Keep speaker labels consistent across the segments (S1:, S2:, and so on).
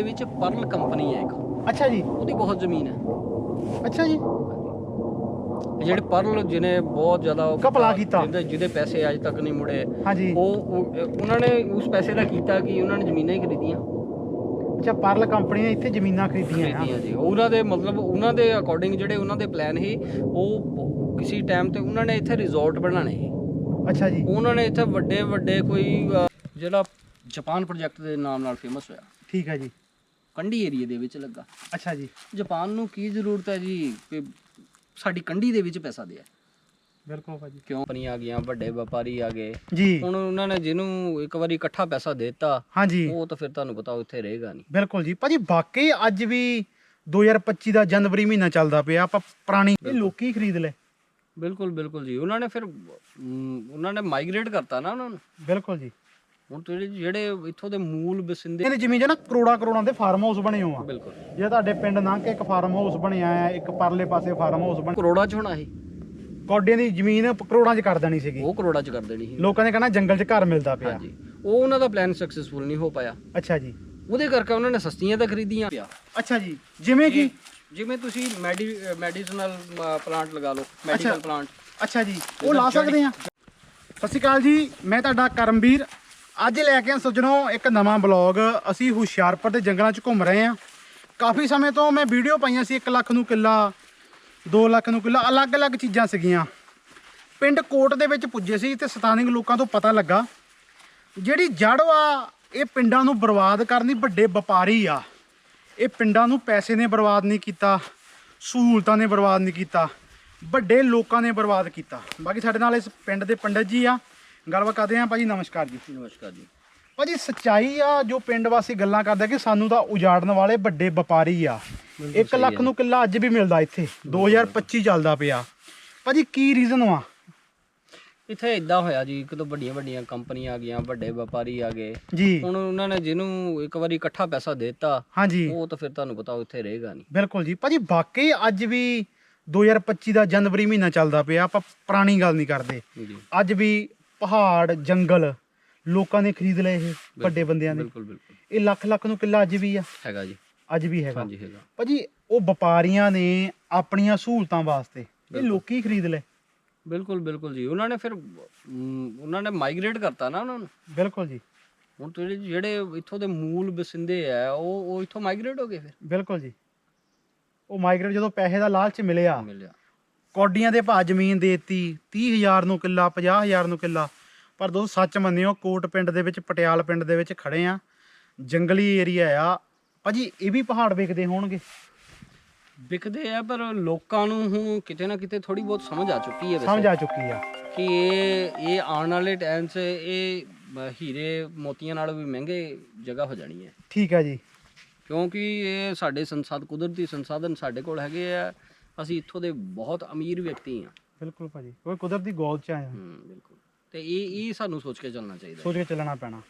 S1: ਦੇ ਵਿੱਚ Pearl company ਹੈ ਇੱਕ।
S2: ਅੱਛਾ ਜੀ।
S1: ਉਹਦੀ ਬਹੁਤ ਜ਼ਮੀਨ ਹੈ।
S2: ਅੱਛਾ ਜੀ।
S1: ਜਿਹੜੇ ਪਰਲ ਜਿਹਨੇ ਬਹੁਤ ਜ਼ਿਆਦਾ
S2: ਘਪਲਾ ਕੀਤਾ।
S1: ਜਿਹਦੇ ਜਿਹਦੇ ਪੈਸੇ ਅੱਜ ਤੱਕ ਨਹੀਂ ਮੁੜੇ।
S2: ਹਾਂਜੀ।
S1: ਉਹ ਉਹ- ਉਹਨਾਂ ਨੇ ਉਸ ਪੈਸੇ ਦਾ ਕੀਤਾ ਕਿ ਉਹਨਾਂ ਨੇ ਜ਼ਮੀਨਾਂ ਹੀ ਖਰੀਦੀਆਂ।
S2: ਅੱਛਾ ਪਰਲ ਕੰਪਨੀ ਨੇ ਇੱਥੇ ਜ਼ਮੀਨਾਂ ਖਰੀਦੀਆਂ ਆ।
S1: ਖਰੀਦੀਆਂ ਜੀ। ਉਹਨਾਂ ਦੇ ਮਤਲਬ ਉਹਨਾਂ ਦੇ ਅਕੋਰਡਿੰਗ ਜਿਹੜੇ ਉਹਨਾਂ ਦੇ ਪਲਾਨ ਸੀ ਉਹ ਕਿਸੇ ਟਾਈਮ ਤੇ ਉਹਨਾਂ ਨੇ ਇੱਥੇ ਰਿਜ਼ੋਰਟ ਬਣਾਣੇ ਸੀ।
S2: ਅੱਛਾ ਜੀ।
S1: ਉਹਨਾਂ ਨੇ ਇੱਥੇ ਵੱਡੇ ਵੱਡੇ ਕੋਈ ਅ, ਜਿਹੜਾ ਜਾਪਾਨ ਪ੍ਰੋਜੈਕਟ ਦੇ ਨਾਮ ਨਾਲ ਫੇਮਸ ਹੋਇਆ।
S2: ਠੀਕ ਹੈ ਜੀ।
S1: ਕੰਢੀ ਏਰੀਆ ਦੇ ਵਿੱਚ ਲੱਗਾ।
S2: ਅੱਛਾ ਜੀ।
S1: ਜਾਪਾਨ ਨੂੰ ਕੀ ਜ਼ਰੂਰਤ ਹੈ ਜੀ ਕਿ ਸਾਡੀ ਕੰਢੀ ਦੇ ਵਿੱਚ ਪੈਸਾ ਦੇ
S2: ਬਿਲਕੁਲ ਭਾਜੀ।
S1: ਕਿਉਂ? ਕੰਪਨੀਆਂ ਆ ਗਈਆਂ ਵੱਡੇ ਵਪਾਰੀ ਆ ਗਏ।
S2: ਜੀ।
S1: ਹੁਣ ਉਹਨਾਂ ਨੇ ਜਿਹਨੂੰ ਇੱਕ ਵਾਰੀ ਇਕੱਠਾ ਪੈਸਾ ਦੇ ਦਿੱਤਾ
S2: ਹਾਂਜੀ।
S1: ਉਹ ਤਾਂ ਫਿਰ ਤੁਹਾਨੂੰ ਪਤਾ ਉਹ ਇੱਥੇ ਰਹੇਗਾ ਨਹੀਂ।
S2: ਬਿਲਕੁਲ ਜੀ। ਭਾਜੀ ਵਾਕਈ ਅੱਜ ਵੀ 2025 ਦਾ ਜਨਵਰੀ ਮਹੀਨਾ ਚੱਲਦਾ ਪਿਆ। ਆਪਾਂ ਪੁਰਾਣੀ ਇਹ ਲੋਕੀ ਖਰੀਦ ਲੈ
S1: ਬਿਲਕੁਲ ਬਿਲਕੁਲ ਜੀ। ਉਹਨਾਂ ਨੇ ਫਿਰ ਉਹਨਾਂ ਨੇ ਮਾਈਗ੍ਰੇਟ ਕਰਤਾ ਨਾ ਉਹਨਾਂ ਨੂੰ।
S2: ਬਿਲਕੁਲ ਜੀ।
S1: ਹੁਣ ਜਿਹੜੇ ਜਿਹੜੇ ਇੱਥੋਂ ਦੇ ਮੂਲ ਵਸਿੰਦੇ
S2: ਇਹਦੀ ਜ਼ਮੀਨ 'ਚ ਨਾ ਕਰੋੜਾਂ ਕਰੋੜਾਂ ਦੇ ਫਾਰਮ ਹਾਊਸ ਬਣੇ ਆ।
S1: ਬਿਲਕੁਲ।
S2: ਜੇ ਤੁਹਾਡੇ ਪਿੰਡ ਲੰਘ ਕੇ ਇੱਕ ਫਾਰਮ ਹਾਊਸ ਬਣਿਆ ਆ ਇੱਕ ਪਰਲੇ ਪਾਸੇ ਫਾਰਮ ਹਾਊਸ ਬਣ
S1: ਕਰੋੜਾਂ ਚ ਹੋਣਾ ਸੀ
S2: ਕੋਡਿਆਂ ਦੀ ਜ਼ਮੀਨ ਕਰੋੜਾਂ 'ਚ ਕਰ ਦੇਣੀ ਸੀਗੀ।
S1: ਉਹ ਕਰੋੜਾਂ ਚ ਕਰ ਦੇਣੀ ਸੀ।
S2: ਲੋਕਾਂ ਨੇ ਕਹਿਣਾ ਜੰਗਲ 'ਚ ਘਰ ਮਿਲਦਾ ਪਿਆ।
S1: ਹਾਂਜੀ। ਉਹ ਉਹਨਾਂ ਦਾ ਪਲਾਨ ਸਕਸੈਸਫੁਲ ਨਹੀਂ ਹੋ ਪਾਇਆ।
S2: ਅੱਛਾ ਜੀ।
S1: ਉਹਦੇ ਕਰਕੇ ਉਹਨਾਂ ਨੇ ਸਸਤੀਆਂ ਤਾਂ ਖਰੀਦੀਆਂ। ਪਿਆ
S2: ਅੱਛਾ ਜੀ। ਜਿਵੇਂ ਕਿ
S1: ਜਿਵੇਂ ਤੁਸੀਂ ਮੈਡੀ ਮੈਡੀਸਨਲ ਪਲਾਂਟ ਲਗਾ ਲਓ ਮੈਡੀਕਲ ਪਲਾਂਟ
S2: ਅੱਛਾ ਜੀ। ਉਹ ਲਾ ਸਕਦੇ ਆ। ਸਤਿ ਸ਼੍ਰੀ ਅਕਾਲ ਜੀ। ਮੈਂ ਤੁਹਾਡਾ ਕਰਮਵੀਰ ਅੱਜ ਲੈ ਕੇ ਆ ਸੱਜਣੋ ਇੱਕ ਨਵਾਂ ਬਲੌਗ। ਅਸੀਂ ਹੁਸ਼ਿਆਰਪੁਰ ਦੇ ਜੰਗਲਾਂ 'ਚ ਘੁੰਮ ਰਹੇ ਆ ਕਾਫੀ ਸਮੇਂ ਤੋਂ ਮੈਂ ਵੀਡੀਓ ਪਾਈਆਂ ਸੀ 1 ਲੱਖ ਨੂੰ ਕਿੱਲਾ 2 ਲੱਖ ਨੂੰ ਕਿੱਲਾ, ਅਲੱਗ-ਅਲੱਗ ਚੀਜ਼ਾਂ ਸੀਗੀਆਂ। ਪਿੰਡ ਕੋਟ ਦੇ ਵਿੱਚ ਪੁੱਜੇ ਸੀ ਤੇ ਸਤਾਨਿਕ ਲੋਕਾਂ ਤੋਂ ਪਤਾ ਲੱਗਾ, ਜਿਹੜੀ ਜੜ ਆ, ਇਹ ਪਿੰਡਾਂ ਨੂੰ ਬਰਬਾਦ ਕਰਨੀ ਵੱਡੇ ਵਪਾਰੀ ਆ। ਇਹ ਪਿੰਡਾਂ ਨੂੰ ਪੈਸੇ ਨੇ ਬਰਬਾਦ ਨਹੀਂ ਕੀਤਾ, ਸਹੂਲਤਾਂ ਨੇ ਬਰਬਾਦ ਨਹੀਂ ਕੀਤਾ, ਵੱਡੇ ਲੋਕਾਂ ਨੇ ਬਰਬਾਦ ਕੀਤਾ। ਬਾਕੀ ਸਾਡੇ ਨਾਲ ਇਸ ਪਿੰਡ ਦੇ ਪੰਡਤ ਜੀ ਆ। ਗੱਲਬਾਤ ਕਰਦੇ ਆ ਭਾਜੀ ਨਮਸਕਾਰ ਜੀ।
S1: ਨਮਸਕਾਰ ਜੀ।
S2: ਭਾਜੀ ਸੱਚਾਈ ਆ ਜੋ ਪਿੰਡ ਵਾਸੀ ਗੱਲਾਂ ਕਰਦੇ ਕਿ ਸਾਨੂੰ ਤਾਂ ਉਜਾੜਨ ਵਾਲੇ ਵੱਡੇ ਵਪਾਰੀ ਆ। 1 ਲੱਖ ਨੂੰ ਕਿੱਲਾ ਅੱਜ ਵੀ ਮਿਲਦਾ ਇੱਥੇ। 2025 ਚੱਲਦਾ ਪਿਆ। ਭਾਜੀ ਕੀ ਰੀਜ਼ਨ ਵਾ
S1: ਇੱਥੇ ਇਦਾਂ ਹੋਇਆ ਜੀ ਇੱਕ ਤੋਂ ਵੱਡੀਆਂ ਵੱਡੀਆਂ ਕੰਪਨੀਆਂ ਆ ਗਈਆਂ ਵੱਡੇ ਵਪਾਰੀ ਆ ਗਏ।
S2: ਜੀ।
S1: ਹੁਣ ਉਹਨਾਂ ਨੇ ਜਿਹਨੂੰ ਇੱਕ ਵਾਰੀ ਇਕੱਠਾ ਪੈਸਾ ਦਿੱਤਾ
S2: ਹਾਂਜੀ।
S1: ਉਹ ਤਾਂ ਫਿਰ ਤੁਹਾਨੂੰ ਪਤਾ ਉਹ ਇੱਥੇ ਰਹੇਗਾ ਨਹੀਂ।
S2: ਬਿਲਕੁਲ ਜੀ। ਭਾਜੀ ਵਾਕਈ ਅੱਜ ਵੀ 2025 ਦਾ ਜਨਵਰੀ ਮਹੀਨਾ ਚੱਲਦਾ ਪਿਆ ਆਪਾਂ ਪੁਰਾਣੀ ਗੱਲ ਨਹੀਂ ਕਰਦੇ।
S1: ਜੀ।
S2: ਅੱਜ ਵੀ ਪਹਾੜ ਜੰਗਲ ਲੋਕਾਂ ਨੇ ਖਰੀਦ ਲਏ ਇਹ ਵੱਡੇ ਬੰਦਿਆਂ ਨੇ।
S1: ਬਿਲਕੁਲ ਬਿਲਕੁਲ।
S2: ਇਹ ਲੱਖ ਲੱਖ ਨੂੰ ਕਿੱਲਾ ਅੱਜ ਵੀ ਆ।
S1: ਹੈਗਾ ਜੀ।
S2: ਅੱਜ ਵੀ ਹੈਗਾ।
S1: ਹਾਂਜੀ ਹੈਗਾ।
S2: ਭਾਜੀ ਉਹ ਵਪਾਰੀਆਂ ਨੇ ਆਪਣੀਆਂ ਸਹੂਲਤਾਂ ਵਾਸਤੇ ਇਹ ਲੋਕੀ ਖਰੀਦ ਲਏ।
S1: ਬਿਲਕੁਲ ਬਿਲਕੁਲ ਜੀ। ਉਹਨਾਂ ਨੇ ਫਿਰ ਉਹਨਾਂ ਨੇ ਮਾਈਗ੍ਰੇਟ ਕਰਤਾ ਨਾ ਉਹਨਾਂ ਨੂੰ।
S2: ਬਿਲਕੁਲ ਜੀ।
S1: ਹੁਣ ਜਿਹੜੇ ਜਿਹੜੇ ਇੱਥੋਂ ਦੇ ਮੂਲ ਵਸਿੰਦੇ ਆ ਉਹ ਉਹ ਇੱਥੋਂ ਮਾਈਗ੍ਰੇਟ ਹੋ ਗਏ ਫਿਰ?
S2: ਬਿਲਕੁਲ ਜੀ। ਉਹ ਮਾਈਗ੍ਰੇਟ ਜਦੋਂ ਪੈਸੇ ਦਾ ਲਾਲਚ ਮਿਲਿਆ
S1: ਮਿਲਿਆ।
S2: ਕੌਡੀਆਂ ਦੇ ਭਾਅ ਜ਼ਮੀਨ ਦੇਤੀ 30000 ਨੂੰ ਕਿੱਲਾ 50000 ਨੂੰ ਕਿੱਲਾ। ਪਰ ਦੋਸਤ ਸੱਚ ਮੰਨਿਓ ਕੋਟ ਪਿੰਡ ਦੇ ਵਿੱਚ ਪਟਿਆਲ ਪਿੰਡ ਦੇ ਵਿੱਚ ਖੜੇ ਆ। ਜੰਗਲੀ ਏਰੀਆ ਆ। ਭਾਜੀ ਇਹ ਵੀ ਪਹਾੜ ਵੇਖਦੇ ਹੋਣਗੇ?
S1: ਵਿਕਦੇ ਆ ਪਰ ਲੋਕਾਂ ਨੂੰ ਹੁਣ ਕਿਤੇ ਨਾ ਕਿਤੇ ਥੋੜੀ ਬਹੁਤ ਸਮਝ ਆ ਚੁੱਕੀ ਹੈ
S2: ਸਮਝ ਆ ਚੁੱਕੀ ਆ।
S1: ਕਿ ਇਹ ਇਹ ਆਉਣ ਵਾਲੇ ਟਾਈਮ 'ਚ ਇਹ ਹੀਰੇ ਮੋਤੀਆਂ ਨਾਲੋਂ ਵੀ ਮਹਿੰਗੇ ਜਗ੍ਹਾ ਹੋ ਜਾਣੀ ਹੈ।
S2: ਠੀਕ ਹੈ ਜੀ।
S1: ਕਿਉਂਕਿ ਇਹ ਸਾਡੇ ਸੰਸਾਧ ਕੁਦਰਤੀ ਸੰਸਾਧਨ ਸਾਡੇ ਕੋਲ ਹੈਗੇ ਆ। ਅਸੀਂ ਇੱਥੋਂ ਦੇ ਬਹੁਤ ਅਮੀਰ ਵਿਅਕਤੀ ਆ
S2: ਬਿਲਕੁਲ ਭਾਜੀ ਕੋਈ ਕੁਦਰਤੀ ਗੋਲ ਚ ਆਇਆ
S1: ਹੂੰ। ਬਿਲਕੁਲ। ਤੇ ਇਹ ਇਹ ਸਾਨੂੰ ਸੋਚ ਕੇ ਚੱਲਣਾ ਚਾਹੀਦਾ
S2: ਸੋਚ ਕੇ ਚੱਲਣਾ ਪੈਣਾ।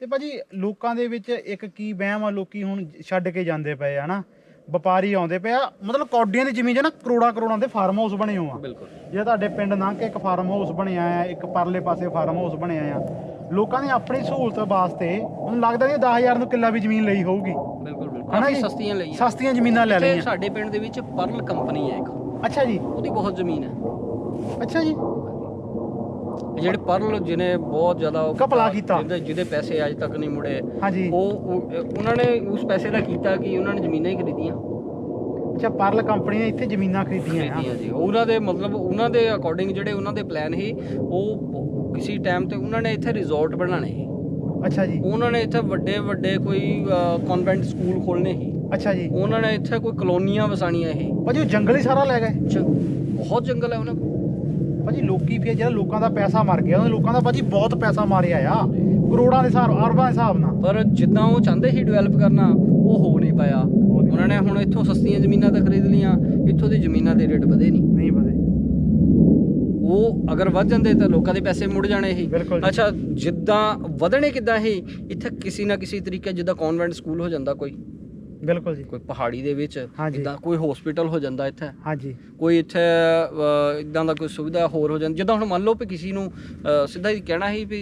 S2: ਤੇ ਭਾਜੀ ਲੋਕਾਂ ਦੇ ਵਿੱਚ ਇੱਕ ਕੀ ਵਹਿਮ ਆ ਲੋਕੀ ਹੁਣ ਛੱਡ ਕੇ ਜਾਂਦੇ ਪਏ ਆ ਨਾ ਵਪਾਰੀ ਆਉਂਦੇ ਪਏ ਆ ਮਤਲਬ ਕੌਡੀਆਂ ਦੀ ਜ਼ਮੀਨ 'ਚ ਨਾ ਕਰੋੜਾਂ ਕਰੋੜਾਂ ਦੇ ਫਾਰਮ ਹਾਊਸ ਬਣੇ ਹੋਏ ਆ।
S1: ਬਿਲਕੁਲ।
S2: ਜੇ ਤੁਹਾਡੇ ਪਿੰਡ ਲੰਘ ਕੇ ਇੱਕ ਫਾਰਮ ਹਾਊਸ ਬਣਿਆ ਆ ਇੱਕ ਪਰਲੇ ਪਾਸੇ ਫਾਰਮ ਹਾਊਸ ਬਣਿਆ ਆ ਲੋਕਾਂ ਨੇ ਆਪਣੀ ਸਹੂਲਤ ਵਾਸਤੇ ਮੈਨੂੰ ਲੱਗਦਾ ਨਹੀਂ 10000 ਨੂੰ ਕਿੱਲਾ ਵੀ ਜ਼ਮੀਨ ਲਈ ਹੋਊਗੀ।
S1: ਬਿਲਕੁਲ
S2: ਹਨਾ
S1: ਕਾਫੀ
S2: ਜੀ?
S1: ਸਸਤੀਆਂ ਲਈਆਂ
S2: ਸਸਤੀਆਂ ਜ਼ਮੀਨਾਂ ਲੈ ਲਈਆਂ।
S1: ਸਾਡੇ ਪਿੰਡ ਦੇ ਵਿੱਚ ਪਰਲ ਕੰਪਨੀ ਹੈ ਇੱਕ।
S2: ਅੱਛਾ ਜੀ।
S1: ਉਹਦੀ ਬਹੁਤ ਜ਼ਮੀਨ ਹੈ।
S2: ਅੱਛਾ ਜੀ।
S1: ਜਿਹੜੇ ਪਰਲ ਜਿਹਨੇ ਬਹੁਤ ਜ਼ਿਆਦਾ
S2: ਘਪਲਾ ਕੀਤਾ।
S1: ਜਿਹਦੇ ਜਿਹਦੇ ਪੈਸੇ ਅੱਜ ਤੱਕ ਨਹੀਂ ਮੁੜੇ।
S2: ਹਾਂਜੀ।
S1: ਉਹ ਉਹ- ਉਹਨਾਂ ਨੇ ਉਸ ਪੈਸੇ ਦਾ ਕੀਤਾ ਕਿ ਉਹਨਾਂ ਨੇ ਜ਼ਮੀਨਾਂ ਹੀ ਖਰੀਦੀਆਂ।
S2: ਅੱਛਾ ਪਰਲ ਕੰਪਨੀ ਨੇ ਇੱਥੇ ਜ਼ਮੀਨਾਂ ਖਰੀਦੀਆਂ ਆ।
S1: ਜੀ। ਉਹਨਾਂ ਦੇ ਮਤਲਬ ਉਹਨਾਂ ਦੇ ਅਕੋਰਡਿੰਗ ਜਿਹੜੇ ਉਹਨਾਂ ਦੇ ਪਲਾਨ ਸੀ ਉਹ ਕਿਸੇ ਟਾਈਮ ਤੇ ਉਹਨਾਂ ਨੇ ਇੱਥੇ ਰਿਜ਼ੋਰਟ ਬਣਾਣੇ ਸੀ।
S2: ਅੱਛਾ ਜੀ।
S1: ਉਹਨਾਂ ਨੇ ਇੱਥੇ ਵੱਡੇ ਵੱਡੇ ਕੋਈ ਕਨਵੈਂਟ ਸਕੂਲ ਖੋਲਣੇ ਸੀ।
S2: ਅੱਛਾ ਜੀ।
S1: ਉਹਨਾਂ ਨੇ ਇੱਥੇ ਕੋਈ ਕਲੋਨੀਆਂ ਵਸਾਣੀਆਂ ਸੀ।
S2: ਭਾਜੀ ਉਹ ਜੰਗਲ ਹੀ ਸਾਰਾ ਲੈ ਗਏ?
S1: ਬਹੁਤ ਜੰਗਲ ਹੈ ਉਹਨਾਂ ਕੋਲ।
S2: ਭਾਜੀ ਲੋਕੀ ਫਿਰ ਜਿਹੜਾ ਲੋਕਾਂ ਦਾ ਪੈਸਾ ਮਰ ਗਿਆ ਉਹਨਾਂ ਲੋਕਾਂ ਦਾ ਭਾਜੀ ਬਹੁਤ ਪੈਸਾ ਮਾਰਿਆ ਆ। ਕਰੋੜਾਂ ਦੇ ਹਿਸਾਬ ਅਰਬਾਂ ਦੇ ਹਿਸਾਬ ਨਾਲ।
S1: ਪਰ ਜਿੱਦਾਂ ਉਹ ਚਾਹੁੰਦੇ ਸੀ ਡਿਵੈਲਪ ਕਰਨਾ ਉਹ ਹੋ ਨਹੀਂ ਪਾਇਆ।
S2: ਨਹੀਂ
S1: ਉਹਨਾਂ ਨੇ ਹੁਣ ਇੱਥੋਂ ਸਸਤੀਆਂ ਜ਼ਮੀਨਾਂ ਤਾਂ ਖਰੀਦ ਲੀਆਂ ਇੱਥੋਂ ਦੀ ਜ਼ਮੀਨਾਂ ਦੇ ਰੇਟ ਵਧੇ ਨਹੀਂ।
S2: ਨਹੀਂ ਵਧੇ।
S1: ਉਹ ਅਗਰ ਵੱਧ ਜਾਂਦੇ ਤਾਂ ਲੋਕਾਂ ਦੇ ਪੈਸੇ ਮੁੜ ਜਾਣੇ ਸੀ। ਅੱਛਾ ਜਿੱਦਾਂ ਵਧਣੇ ਕਿੱਦਾਂ ਸੀ? ਇੱਥੇ ਕਿਸੇ ਨਾ ਕਿਸੇ ਤਰੀਕੇ ਜਿੱਦਾਂ ਕਨਵੈਂਟ ਸਕੂਲ ਹੋ ਜਾਂਦਾ ਕੋਈ।
S2: ਬਿਲਕੁਲ ਜੀ।
S1: ਕੋਈ ਪਹਾੜੀ ਦੇ ਵਿੱਚ। ਜਿੱਦਾਂ ਕੋਈ ਹਸਪੀਟਲ ਹੋ ਜਾਂਦਾ ਇੱਥੇ।
S2: ਹਾਂਜੀ।
S1: ਕੋਈ ਇੱਥੇ ਇਦਾਂ ਦਾ ਕੋਈ ਸੁਵਿਧਾ ਹੋਰ ਹੋ ਜਾਂਦੀ। ਜਿੱਦਾਂ ਹੁਣ ਮੰਨ ਲਓ ਵੀ ਕਿਸੇ ਨੂੰ ਸਿੱਧਾ ਹੀ ਕਹਿਣਾ ਸੀ ਵੀ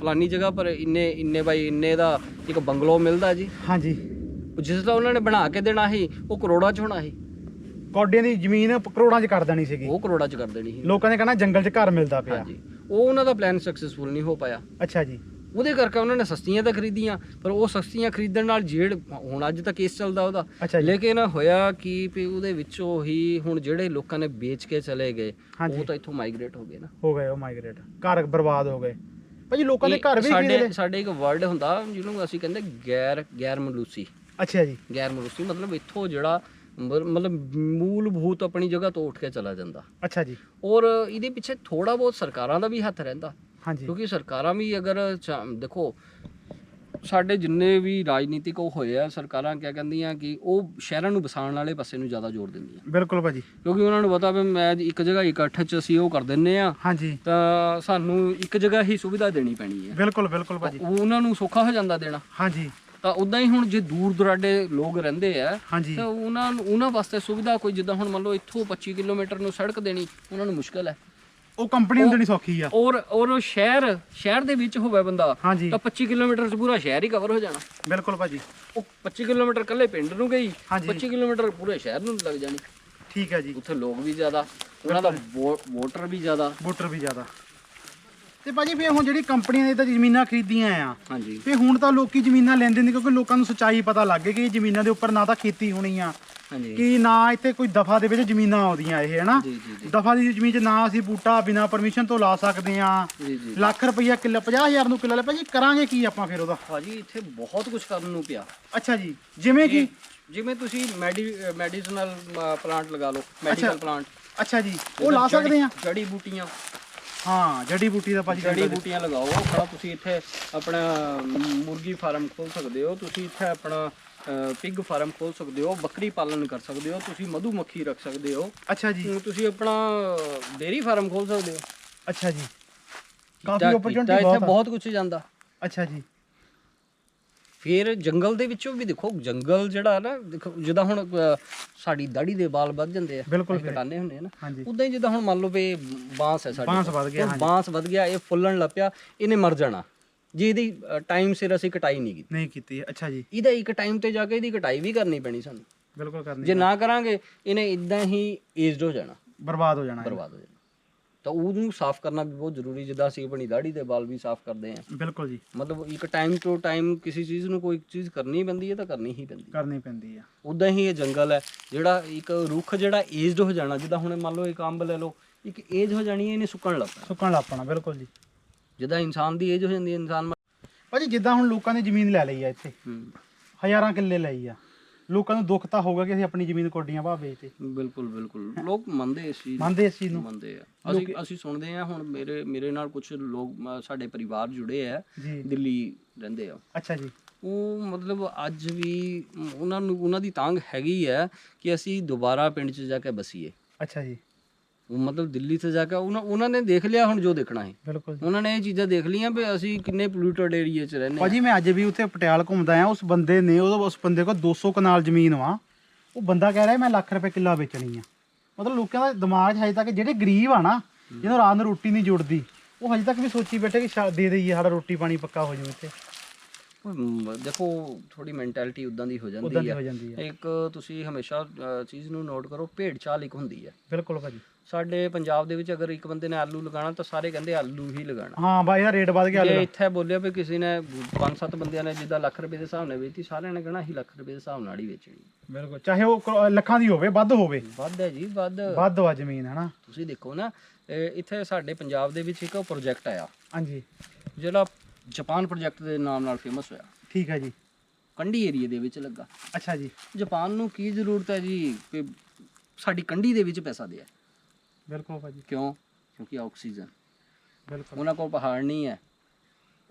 S1: ਫਲਾਨੀ ਜਗ੍ਹਾ ਪਰ ਇੰਨੇ ਇੰਨੇ ਬਾਈ ਇੰਨੇ ਦਾ ਇੱਕ ਬੰਗਲੋ ਮਿਲਦਾ ਜੀ।
S2: ਹਾਂਜੀ।
S1: ਜਿਸ ਦਾ ਉਹਨਾਂ ਨੇ ਬਣਾ ਕੇ ਦੇਣਾ ਸੀ ਉਹ ਕਰੋੜਾਂ ਚ ਹੋਣਾ ਸੀ।
S2: ਕੌਡੀਆਂ ਦੀ ਜ਼ਮੀਨ ਕਰੋੜਾਂ 'ਚ ਕਰ ਦੇਣੀ ਸੀਗੀ।
S1: ਉਹ ਕਰੋੜਾਂ ਚ ਕਰ ਦੇਣੀ ਸੀ।
S2: ਲੋਕਾਂ ਨੇ ਕਹਿਣਾ ਜੰਗਲ 'ਚ ਘਰ ਮਿਲਦਾ ਪਿਆ।
S1: ਹਾਂਜੀ। ਉਹ ਉਹਨਾਂ ਦਾ ਪਲਾਨ ਸਕਸੈਸਫੁਲ ਨਹੀਂ ਹੋ ਪਾਇਆ।
S2: ਅੱਛਾ ਜੀ।
S1: ਉਹਦੇ ਕਰਕੇ ਉਹਨਾਂ ਨੇ ਸਸਤੀਆਂ ਤਾਂ ਖਰੀਦੀਆਂ ਪਰ ਉਹ ਸਸਤੀਆਂ ਖਰੀਦਣ ਨਾਲ ਜੇੜ ਹੁਣ ਅੱਜ ਤੱਕ ਕੇਸ ਚੱਲਦਾ ਉਹਦਾ।
S2: ਜੀ।
S1: ਲੇਕਿਨ ਹੋਇਆ ਕਿ ਵੀ ਉਹਦੇ ਵਿੱਚੋਂ ਹੀ ਹੁਣ ਜਿਹੜੇ ਲੋਕਾਂ ਨੇ ਵੇਚ ਕੇ ਚਲੇ ਗਏ
S2: ਹਾਂਜੀ।
S1: ਉਹ ਤਾਂ ਇੱਥੋਂ ਮਾਈਗ੍ਰੇਟ ਹੋ ਗਏ ਨਾ।
S2: ਹੋ ਗਏ ਉਹ ਮਾਈਗ੍ਰੇਟ ਘਰ ਬਰਬਾਦ ਹੋ ਗਏ। ਭਾਜੀ ਲੋਕਾਂ ਦੇ
S1: ਇਹ
S2: ਘਰ ਵੀ ਖਰੀਦ
S1: ਸਾਡੇ
S2: ਲਏ।
S1: ਸਾਡੇ ਇੱਕ ਵਰਡ ਹੁੰਦਾ ਜਿਹਨੂੰ ਅਸੀਂ ਕਹਿੰਦੇ ਗੈਰ ਗੈਰ ਮਲੂਸੀ
S2: ਅੱਛਾ ਜੀ।
S1: ਗੈਰ ਮਲੂਸੀ ਮਤਲਬ ਇੱਥੋਂ ਜਿਹੜਾ ਮ- ਮਤਲਬ ਮੂਲਭੂਤ ਆਪਣੀ ਜਗ੍ਹਾ ਤੋਂ ਉੱਠ ਕੇ ਚਲਾ ਜਾਂਦਾ।
S2: ਅੱਛਾ ਜੀ।
S1: ਔਰ ਇਹਦੇ ਪਿੱਛੇ ਥੋੜਾ ਬਹੁਤ ਸਰਕਾਰਾਂ ਦਾ ਵੀ ਹੱਥ ਰਹਿੰਦਾ।
S2: ਹਾਂਜੀ।
S1: ਕਿਉਂਕਿ ਸਰਕਾਰਾਂ ਵੀ ਅਗਰ ਚਾ- ਦੇਖੋ ਸਾਡੇ ਜਿੰਨੇ ਵੀ ਰਾਜਨੀਤਿਕ ਉਹ ਹੋਏ ਆ ਸਰਕਾਰਾਂ ਕਿਆ ਕਹਿੰਦੀਆਂ ਕਿ ਉਹ ਸ਼ਹਿਰਾਂ ਨੂੰ ਵਸਾਉਣ ਵਾਲੇ ਪਾਸੇ ਨੂੰ ਜ਼ਿਆਦਾ ਜ਼ੋਰ ਦਿੰਦੀਆਂ।
S2: ਬਿਲਕੁਲ ਭਾਜੀ।
S1: ਕਿਉਂਕਿ ਉਹਨਾਂ ਨੂੰ ਪਤਾ ਵੀ ਮੈਂ ਇੱਕ ਜਗ੍ਹਾ ਇਕੱਠ 'ਚ ਅਸੀਂ ਉਹ ਕਰ ਦਿੰਨੇ ਆ
S2: ਹਾਂਜੀ।
S1: ਤਾਂ ਸਾਨੂੰ ਇੱਕ ਜਗ੍ਹਾ ਹੀ ਸੁਵਿਧਾ ਦੇਣੀ ਪੈਣੀ ਹੈ
S2: ਬਿਲਕੁਲ ਬਿਲਕੁਲ ਭਾਜੀ।
S1: ਉਹ ਉਹਨਾਂ ਨੂੰ ਸੌਖਾ ਹੋ ਜਾਂਦਾ ਦੇਣਾ।
S2: ਹਾਂਜੀ।
S1: ਤਾਂ ਉਦਾਂ ਹੀ ਹੁਣ ਜੇ ਦੂਰ ਦੁਰਾਡੇ ਲੋਕ ਰਹਿੰਦੇ ਆ
S2: ਹਾਂਜੀ।
S1: ਤਾਂ ਉਹਨਾਂ ਨੂੰ ਉਹਨਾਂ ਵਾਸਤੇ ਸੁਵਿਧਾ ਕੋਈ ਜਿੱਦਾਂ ਹੁਣ ਮੰਨ ਲਓ ਇੱਥੋਂ 25 ਕਿਲੋਮੀਟਰ ਨੂੰ ਸੜਕ ਦੇਣੀ ਉਹਨਾਂ ਨੂੰ ਮੁਸ਼ਕਲ ਹੈ।
S2: ਉਹ ਕੰਪਨੀ ਨੂੰ ਦੇਣੀ ਸੌਖੀ ਆ।
S1: ਔਰ ਔਰ ਉਹ ਸ਼ਹਿਰ ਸ਼ਹਿਰ ਦੇ ਵਿੱਚ ਹੋਵੇ ਬੰਦਾ
S2: ਹਾਂਜੀ।
S1: ਤਾਂ 25 ਕਿਲੋਮੀਟਰ 'ਚ ਪੂਰਾ ਸ਼ਹਿਰ ਹੀ ਕਵਰ ਹੋ ਜਾਣਾ।
S2: ਬਿਲਕੁਲ ਭਾਜੀ।
S1: ਉਹ 25 ਕਿਲੋਮੀਟਰ ਕੱਲੇ ਪਿੰਡ ਨੂੰ ਗਈ
S2: ਹਾਂਜੀ।
S1: 25 ਕਿਲੋਮੀਟਰ ਪੂਰੇ ਸ਼ਹਿਰ ਨੂੰ ਲੱਗ ਜਾਣੀ।
S2: ਠੀਕ ਹੈ ਜੀ।
S1: ਉੱਥੇ ਲੋਕ ਵੀ ਜ਼ਿਆਦਾ ਉਹਨਾਂ ਦਾ ਵੋ- ਵੋਟਰ ਵੀ ਜ਼ਿਆਦਾ।
S2: ਵੋਟਰ ਵੀ ਜ਼ਿਆਦਾ। ਤੇ ਭਾਜੀ ਫੇਰ ਹੁਣ ਜਿਹੜੀ ਕੰਪਨੀਆਂ ਨੇ ਤਾਂ ਜ਼ਮੀਨਾਂ ਖਰੀਦੀਆਂ ਆ।
S1: ਹਾਂਜੀ।
S2: ਫੇ ਹੁਣ ਤਾਂ ਲੋਕੀ ਜ਼ਮੀਨਾਂ ਲੈਂਦੇ ਨੇ ਕਿਉਂਕਿ ਲੋਕਾਂ ਨੂੰ ਸੱਚਾਈ ਪਤਾ ਲੱਗ ਗਈ ਕਿ ਇਹ ਜ਼ਮੀਨਾਂ ਦੇ ਉੱਪਰ ਨਾ ਤਾਂ ਖੇਤੀ ਹੋਣੀ ਆ। ਕਿ ਨਾ ਇੱਥੇ ਕੋਈ ਦਫਾ ਦੇ ਵਿੱਚ ਜ਼ਮੀਨਾਂ ਆਉਂਦੀਆਂ ਇਹ ਹਨਾ? ਦਫਾ ਦੀ ਜ਼ਮੀਨ 'ਚ ਨਾ ਅਸੀਂ ਬੂਟਾ ਬਿਨਾ ਪਰਮਿਸ਼ਨ ਤੋਂ ਲਾ ਸਕਦੇ ਆ। ਲੱਖ ਰੁਪਈਆ ਕਿੱਲਾ 50000 ਨੂੰ ਕਿੱਲਾ ਲੈ ਭਾਜੀ ਕਰਾਂਗੇ ਕੀ ਆਪਾਂ ਫਿਰ ਉਹਦਾ?
S1: ਭਾਜੀ ਇੱਥੇ ਬਹੁਤ ਕੁਝ ਕਰਨ ਨੂੰ ਪਿਆ।
S2: ਅੱਛਾ ਜੀ ਜਿਵੇਂ ਕਿ?
S1: ਜਿਵੇਂ ਤੁਸੀਂ ਮੈਡੀ ਮੈਡੀਸਨਲ ਪਲਾਂਟ ਲਗਾ ਲਓ ਮੈਡੀਕਲ ਪਲਾਂਟ।
S2: ਅੱਛਾ ਜੀ ਉਹ ਲਾ ਸਕਦੇ ਆ।
S1: ਜੜੀ ਬੂਟੀਆਂ
S2: ਹਾਂ ਜੜੀ ਬੂਟੀ ਦਾ ਭਾਜੀ
S1: ਜੜੀ ਬੂਟੀਆਂ ਲਗਾਓ ਖੜਾ ਤੁਸੀਂ ਇੱਥੇ ਆਪਣਾ ਮੁਰਗੀ ਫਾਰਮ ਖੋਲ ਸਕਦੇ ਹੋ ਤੁਸੀਂ ਇੱਥੇ ਆਪਣਾ ਪਿਗ ਫਾਰਮ ਖੋਲ ਸਕਦੇ ਹੋ ਬੱਕਰੀ ਪਾਲਣ ਕਰ ਸਕਦੇ ਹੋ ਤੁਸੀਂ ਮਧੂ ਮੱਖੀ ਰੱਖ ਸਕਦੇ ਹੋ।
S2: ਅੱਛਾ ਜੀ।
S1: ਤੁਸੀਂ ਆਪਣਾ ਡੇਰੀ ਫਾਰਮ ਖੋਲ ਸਕਦੇ ਹੋ।
S2: ਅੱਛਾ ਜੀ। ਕਾਫੀ ਓਪਰਚੁਨਿਟੀ
S1: ਇੱਥੇ
S2: ਬਹੁਤ ਆ।
S1: ਬਹੁਤ ਕੁਝ ਜਾਂਦਾ।
S2: ਅੱਛਾ ਜੀ।
S1: ਫਿਰ ਜੰਗਲ ਦੇ ਵਿੱਚੋਂ ਵੀ ਦੇਖੋ ਜੰਗਲ ਜਿਹੜਾ ਨਾ ਦੇਖੋ ਜਿੱਦਾਂ ਹੁਣ ਅ, ਸਾਡੀ ਦਾੜੀ ਦੇ ਵਾਲ ਵੱਧ ਜਾਂਦੇ ਆ
S2: ਬਿਲਕੁਲ
S1: ਅਸੀਂ ਕਟਾਨੇ ਹੁੰਦੇ ਆ ਨਾ
S2: ਹਾਂਜੀ।
S1: ਉਦਾਂ ਹੀ ਜਿੱਦਾਂ ਹੁਣ ਮੰਨ ਲਓ ਵੀ ਬਾਂਸ ਹੈ ਸਾਡੇ
S2: ਬਾਂਸ
S1: ਕੋਲ,
S2: ਵੱਧ ਗਿਆ, ਹਾਂਜੀ।
S1: ਬਾਂਸ ਵੱਧ ਗਿਆ ਇਹ ਫੁੱਲਣ ਲੱਗ ਪਿਆ ਇਹਨੇ ਮਰ ਜਾਣਾ। ਜੇ ਇਹਦੀ ਟਾਈਮ ਸਿਰ ਅਸੀਂ ਕਟਾਈ ਨਹੀਂ ਕੀਤੀ।
S2: ਨਹੀਂ ਕੀਤੀ ਅੱਛਾ ਜੀ।
S1: ਇਹਦਾ ਇੱਕ ਟਾਈਮ ਤੇ ਜਾ ਕੇ ਇਹਦੀ ਕਟਾਈ ਵੀ ਕਰਨੀ ਪੈਣੀ ਸਾਨੂੰ।
S2: ਬਿਲਕੁਲ ਕਰਨੀ
S1: ਜੇ ਨਾ ਕਰਾਂਗੇ ਇਹਨੇ ਇਦਾਂ ਹੀ ਏਜਡ ਹੋ ਜਾਣਾ।
S2: ਬਰਬਾਦ ਹੋ ਜਾਣਾ ਇਹ।
S1: ਬਰਬਾਦ ਹੋ ਜਾਣਾ। ਤਾਂ ਉਹਨੂੰ ਸਾਫ਼ ਕਰਨਾ ਵੀ ਬਹੁਤ ਜ਼ਰੂਰੀ ਜਿੱਦਾਂ ਅਸੀਂ ਆਪਣੀ ਦਾੜੀ ਦੇ ਵਾਲ ਵੀ ਸਾਫ਼ ਕਰਦੇ ਹਾਂ।
S2: ਬਿਲਕੁਲ ਜੀ।
S1: ਮਤਲਬ ਇੱਕ ਟਾਈਮ ਤੋਂ ਟਾਈਮ ਕਿਸੇ ਚੀਜ਼ ਨੂੰ ਕੋਈ ਚੀਜ਼ ਕਰਨੀ ਪੈਂਦੀ ਹੈ ਤਾਂ ਕਰਨੀ ਹੀ ਪੈਂਦੀ ਹੈ।
S2: ਕਰਨੀ ਪੈਂਦੀ ਆ।
S1: ਉਦਾਂ ਹੀ ਇਹ ਜੰਗਲ ਹੈ ਜਿਹੜਾ ਇੱਕ ਰੁੱਖ ਜਿਹੜਾ ਏਜਡ ਹੋ ਜਾਣਾ ਜਿੱਦਾਂ ਹੁਣ ਮੰਨ ਲਓ ਇੱਕ ਅੰਬ ਲੈ ਲਓ ਇੱਕ ਏਜ ਹੋ ਜਾਣੀ ਹੈ ਇਹਨੇ ਸੁੱਕਣ ਲੱਗ ਪੈਣਾ।
S2: ਸੁੱਕਣ ਲੱਪਣਾ ਬਿਲਕੁਲ ਜੀ।
S1: ਜਿੱਦਾਂ ਇਨਸਾਨ ਦੀ ਏਜ ਹੋ ਜਾਂਦੀ ਹੈ ਇਨਸਾਨ
S2: ਭਾਜੀ ਜਿੱਦਾਂ ਹੁਣ ਲੋਕਾਂ ਨੇ ਜ਼ਮੀਨ ਲੈ ਲਈ ਆ ਇੱਥੇ ਹਜ਼ਾਰਾਂ ਕਿੱਲੇ ਲਈ ਆ। ਲੋਕਾਂ ਨੂੰ ਦੁੱਖ ਤਾਂ ਹੋਊਗਾ ਕਿ ਅਸੀਂ ਆਪਣੀ ਜ਼ਮੀਨ ਕੋਡੀਆਂ ਭਾਅ ਵੇਚਤੇ।
S1: ਬਿਲਕੁਲ ਬਿਲਕੁਲ। ਲੋਕ ਮੰਨਦੇ ਇਸ ਚੀਜ਼ ਨੂੰ,
S2: ਮੰਨਦੇ ਇਸ ਚੀਜ਼ ਨੂੰ।
S1: ਮੰਨਦੇ ਆ। ਅਸੀਂ ਅਸੀਂ ਸੁਣਦੇ ਆ ਹੁਣ ਮੇਰੇ ਮੇਰੇ ਨਾਲ ਕੁਝ ਲੋਕ ਸਾਡੇ ਪਰਿਵਾਰ ਜੁੜੇ ਆ
S2: ਜੀ।
S1: ਦਿੱਲੀ ਰਹਿੰਦੇ ਆ।
S2: ਅੱਛਾ ਜੀ।
S1: ਉਹ ਮਤਲਬ ਅੱਜ ਵੀ ਉਹਨਾਂ ਨੂੰ ਉਹਨਾਂ ਦੀ ਤਾਂਗ ਹੈਗੀ ਹੈ ਕਿ ਅਸੀਂ ਦੁਬਾਰਾ ਪਿੰਡ 'ਚ ਜਾ ਕੇ ਬਸੀਏ
S2: ਅੱਛਾ ਜੀ।
S1: ਮਤਲਬ ਦਿੱਲੀ 'ਚ ਜਾ ਕੇ ਉਹਨਾਂ ਉਹਨਾਂ ਨੇ ਦੇਖ ਲਿਆ ਹੁਣ ਜੋ ਦੇਖਣਾ ਹੈ
S2: ਬਿਲਕੁਲ।
S1: ਉਹਨਾਂ ਨੇ ਇਹ ਚੀਜ਼ਾਂ ਦੇਖ ਲਈਆਂ ਵੀ ਅਸੀਂ ਕਿੰਨੇ ਪੋਲੂਟਡ ਏਰੀਆ 'ਚ ਰਹਿੰਦੇ ਹਾਂ
S2: ਭਾਜੀ ਮੈਂ ਅੱਜ ਵੀ ਉੱਥੇ ਪਟਿਆਲ ਘੁੰਮਦਾ ਆ ਉਸ ਬੰਦੇ ਨੇ ਉਹ ਉਸ ਬੰਦੇ ਕੋਲ 200 ਕਨਾਲ ਜ਼ਮੀਨ ਵਾ। ਉਹ ਬੰਦਾ ਕਹਿ ਰਿਹਾ ਮੈਂ ਲੱਖ ਰੁਪਏ ਕਿੱਲਾ ਵੇਚਣੀ ਆ। ਮਤਲਬ ਲੋਕਾਂ ਦਾ ਦਿਮਾਗ ਹਜੇ ਤੱਕ ਜਿਹੜੇ ਗਰੀਬ ਆ ਨਾ ਜਿਹਨੂੰ ਰਾਤ ਨੂੰ ਰੋਟੀ ਨਹੀਂ ਜੁੜਦੀ ਉਹ ਹਜੇ ਤੱਕ ਵੀ ਸੋਚੀ ਬੈਠੇ ਕਿ ਦੇ ਦੇਈਏ ਸਾਡਾ ਰੋਟੀ ਪਾਣੀ ਪੱਕਾ ਹੋ ਜਾਵੇ ਇੱਥੇ।
S1: ਦੇਖੋ ਥੋੜੀ ਮੈਂਟੈਲਿਟੀ ਉਦਾਂ ਦੀ ਹੋ ਜਾਂਦੀ ਹੈ ਇੱਕ ਤੁਸੀਂ ਹਮੇਸ਼ਾ ਚੀਜ਼ ਨੂੰ ਨੋਟ ਕਰੋ ਭੇਡ ਚਾਲ ਇੱਕ ਹੁੰਦੀ ਹੈ
S2: ਬਿਲਕੁਲ ਭਾਜੀ।
S1: ਸਾਡੇ ਪੰਜਾਬ ਦੇ ਵਿੱਚ ਅਗਰ ਇੱਕ ਬੰਦੇ ਨੇ ਆਲੂ ਲਗਾਉਣਾ ਤਾਂ ਸਾਰੇ ਕਹਿੰਦੇ ਆਲੂ ਹੀ ਲਗਾਉਣਾ।
S2: ਹਾਂ ਬਾਈ ਇਹਦਾ ਰੇਟ ਵੱਧ ਗਿਆ
S1: ਜੇ ਇੱਥੇ ਬੋਲਿਆ ਵੀ ਕਿਸੇ ਨੇ ਪੰਜ ਸੱਤ ਬੰਦਿਆਂ ਨੇ ਜਿੱਦਾਂ ਲੱਖ ਰੁਪਏ ਦੇ ਹਿਸਾਬ ਨਾਲ ਵੇਚੀ ਸਾਰਿਆਂ ਨੇ ਕਹਿਣਾ ਅਸੀਂ ਲੱਖ ਰੁਪਏ ਦੇ ਹਿਸਾਬ ਨਾਲ ਹੀ ਵੇਚਣੀ।
S2: ਬਿਲਕੁਲ ਚਾਹੇ ਉਹ ਕਰੋ- ਲੱਖਾਂ ਦੀ ਹੋਵੇ ਵੱਧ ਹੋਵੇ।
S1: ਵੱਧ ਹੈ ਜੀ ਵੱਧ।
S2: ਵੱਧ ਵਾ ਜ਼ਮੀਨ ਹੈ ਨਾ
S1: ਤੁਸੀਂ ਦੇਖੋ ਨਾ ਇਹ ਇੱਥੇ ਸਾਡੇ ਪੰਜਾਬ ਦੇ ਵਿੱਚ ਇੱਕ ਪ੍ਰੋਜੈਕਟ ਆਇਆ।
S2: ਹਾਂਜੀ।
S1: ਜਿਹੜਾ ਜਾਪਾਨ ਪ੍ਰੋਜੈਕਟ ਦੇ ਨਾਮ ਨਾਲ ਫੇਮਸ ਹੋਇਆ।
S2: ਠੀਕ ਹੈ ਜੀ।
S1: ਕੰਢੀ ਏਰੀਆ ਦੇ ਵਿੱਚ ਲੱਗਾ।
S2: ਅੱਛਾ ਜੀ।
S1: ਜਾਪਾਨ ਨੂੰ ਕੀ ਜ਼ਰੂਰਤ ਹੈ ਜੀ ਕਿ ਸਾਡੀ ਕੰਢੀ ਦੇ ਵਿੱਚ ਪੈਸਾ ਦੇ
S2: ਬਿਲਕੁਲ ਭਾਜੀ।
S1: ਕਿਉਂ? ਕਿਉਂਕਿ ਆਕਸੀਜਨ।
S2: ਬਿਲਕੁਲ।
S1: ਉਹਨਾਂ ਕੋਲ ਪਹਾੜ ਨਹੀਂ ਹੈ।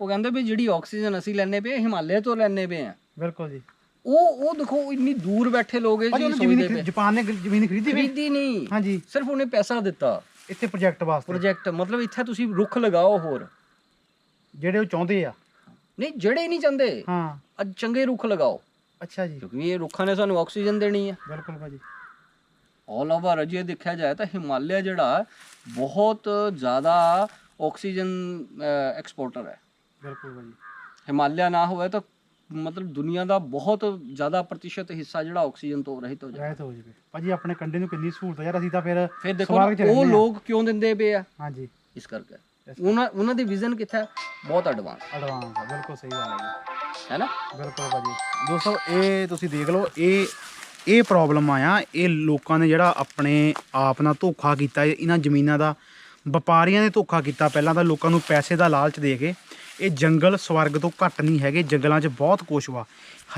S1: ਉਹ ਕਹਿੰਦੇ ਵੀ ਜਿਹੜੀ ਆਕਸੀਜਨ ਅਸੀਂ ਲੈਣੇ ਪਏ ਹਿਮਾਲਿਆ ਤੋਂ ਲੈਣੇ ਪਏ ਆ।
S2: ਬਿਲਕੁਲ ਜੀ।
S1: ਉਹ ਉਹ ਦੇਖੋ ਇੰਨੀ ਦੂਰ ਬੈਠੇ ਲੋਕ ਇਹ
S2: ਭਾਜੀ ਉਹਨੇ ਜ਼ਮੀਨ
S1: ਸੋਚਦੇ ਪਏ।
S2: ਜਾਪਾਨ ਨੇ ਜ਼ਮੀਨ ਖਰੀਦੀ ਵੀ।
S1: ਖਰੀਦੀ ਨਹੀਂ।
S2: ਹਾਂਜੀ।
S1: ਸਿਰਫ ਉਹਨੇ ਪੈਸਾ ਦਿੱਤਾ।
S2: ਇੱਥੇ ਪ੍ਰੋਜੈਕਟ ਵਾਸਤੇ।
S1: ਪ੍ਰੋਜੈਕਟ ਮਤਲਬ ਇੱਥੇ ਤੁਸੀਂ ਰੁੱਖ ਲਗਾਓ ਹੋਰ।
S2: ਜਿਹੜੇ ਉਹ ਚਾਹੁੰਦੇ ਆ।
S1: ਨਹੀਂ ਜਿਹੜੇ ਨਹੀਂ ਚਾਹੁੰਦੇ।
S2: ਹਾਂ।
S1: ਅੱਜ ਚੰਗੇ ਰੁੱਖ ਲਗਾਓ।
S2: ਅੱਛਾ ਜੀ।
S1: ਕਿਉਂਕਿ ਇਹ ਰੁੱਖਾਂ ਨੇ ਸਾਨੂੰ ਆਕਸੀਜਨ ਦੇਣੀ ਹੈ
S2: ਬਿਲਕੁਲ ਭਾਜੀ।
S1: ਆਲ ਓਵਰ ਜੇ ਦੇਖਿਆ ਜਾਏ ਤਾਂ ਹਿਮਾਲਿਆ ਜਿਹੜਾ ਬਹੁਤ ਜ਼ਿਆਦਾ ਆਕਸੀਜਨ ਐਕਸਪੋਰਟਰ ਹੈ।
S2: ਬਿਲਕੁਲ ਭਾਜੀ
S1: ਹਿਮਾਲਿਆ ਨਾ ਹੋਵੇ ਤਾਂ ਮਤਲਬ ਦੁਨੀਆ ਦਾ ਬਹੁਤ ਜ਼ਿਆਦਾ ਪ੍ਰਤੀਸ਼ਤ ਹਿੱਸਾ ਜਿਹੜਾ ਆਕਸੀਜਨ ਤੋਂ ਰਹਿਤ ਹੋ ਜਾਏ
S2: ਰਹਿਤ ਹੋ ਜਵੇ। ਭਾਜੀ ਆਪਣੇ ਕੰਡੇ ਨੂੰ ਕਿੰਨੀ ਸਹੂਲਤ ਯਾਰ ਅਸੀਂ ਤਾਂ ਫਿਰ
S1: ਫਿਰ ਦੇਖੋ ਉਹ। ਲੋਕ ਕਿਉਂ ਦਿੰਦੇ ਪਏ ਆ?
S2: ਹਾਂਜੀ।
S1: ਇਸ ਕਰਕੇ। ਉਹਨਾਂ ਉਹਨਾਂ ਦੀ ਵਿਜ਼ਨ ਕਿੱਥੇ ਹੈ? ਬਹੁਤ ਐਡਵਾਂਸ
S2: ਐਡਵਾਂਸ ਬਿਲਕੁਲ ਸਹੀ ਗੱਲ ਹੈ
S1: ਹੈ ਨਾ?
S2: ਬਿਲਕੁਲ ਭਾਜੀ। ਦੋਸਤੋ ਇਹ ਤੁਸੀਂ ਦੇਖ ਲਓ ਇਹ ਇਹ ਪ੍ਰੋਬਲਮ ਆ ਇਹ ਲੋਕਾਂ ਨੇ ਜਿਹੜਾ ਆਪਣੇ ਆਪ ਨਾਲ ਧੋਖਾ ਕੀਤਾ ਇਹਨਾਂ ਜ਼ਮੀਨਾਂ ਦਾ, ਵਪਾਰੀਆਂ ਨੇ ਧੋਖਾ ਕੀਤਾ। ਪਹਿਲਾਂ ਤਾਂ ਲੋਕਾਂ ਨੂੰ ਪੈਸੇ ਦਾ ਲਾਲਚ ਦੇ ਕੇ ਇਹ ਜੰਗਲ ਸਵਰਗ ਤੋਂ ਘੱਟ ਨਹੀਂ ਹੈਗੇ, ਜੰਗਲਾਂ 'ਚ ਬਹੁਤ ਕੁਛ ਵਾ।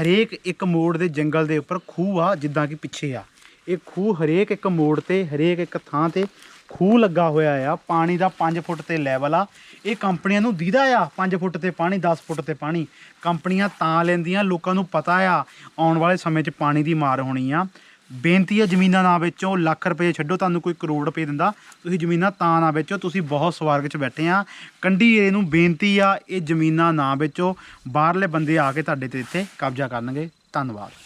S2: ਹਰੇਕ ਇੱਕ ਮੋੜ ਦੇ ਜੰਗਲ ਦੇ ਉੱਪਰ ਖੂਹ ਆ, ਜਿੱਦਾਂ ਕਿ ਪਿੱਛੇ ਆ। ਇਹ ਖੂਹ ਹਰੇਕ ਇੱਕ ਮੋੜ ਤੇ, ਹਰੇਕ ਇੱਕ ਥਾਂ ਤੇ ਖੂਹ ਲੱਗਾ ਹੋਇਆ ਆ। ਪਾਣੀ ਦਾ 5 ਫੁੱਟ ਤੇ ਲੈਵਲ ਆ। ਇਹ ਕੰਪਨੀਆਂ ਨੂੰ ਦੀਦਾ ਆ। 5 ਫੁੱਟ ਤੇ ਪਾਣੀ 10 ਫੁੱਟ ਤੇ ਪਾਣੀ। ਕੰਪਨੀਆਂ ਤਾਂ ਲੈਂਦੀਆਂ, ਲੋਕਾਂ ਨੂੰ ਪਤਾ ਆ। ਆਉਣ ਵਾਲੇ ਸਮੇਂ 'ਚ ਪਾਣੀ ਦੀ ਮਾਰ ਹੋਣੀ ਆ। ਬੇਨਤੀ ਆ ਜ਼ਮੀਨਾਂ ਨਾ ਵੇਚੋ, ਲੱਖ ਰੁਪਏ ਛੱਡੋ, ਤੁਹਾਨੂੰ ਕੋਈ ਕਰੋੜ ਰੁਪਏ ਦਿੰਦਾ। ਤੁਸੀਂ ਜ਼ਮੀਨਾਂ ਤਾਂ ਨਾ ਵੇਚੋ, ਤੁਸੀਂ ਬਹੁਤ ਸਵਰਗ 'ਚ ਬੈਠੇ ਆ। ਕੰਢੀ ਏਰੇ ਨੂੰ ਬੇਨਤੀ ਆ, ਇਹ ਜ਼ਮੀਨਾਂ ਨਾ ਵੇਚੋ। ਬਾਹਰਲੇ ਬੰਦੇ ਆ ਕੇ ਤੁਹਾਡੇ ਤੇ ਇੱਥੇ ਕਬਜ਼ਾ ਕਰਨਗੇ। ਧੰਨਵਾਦ।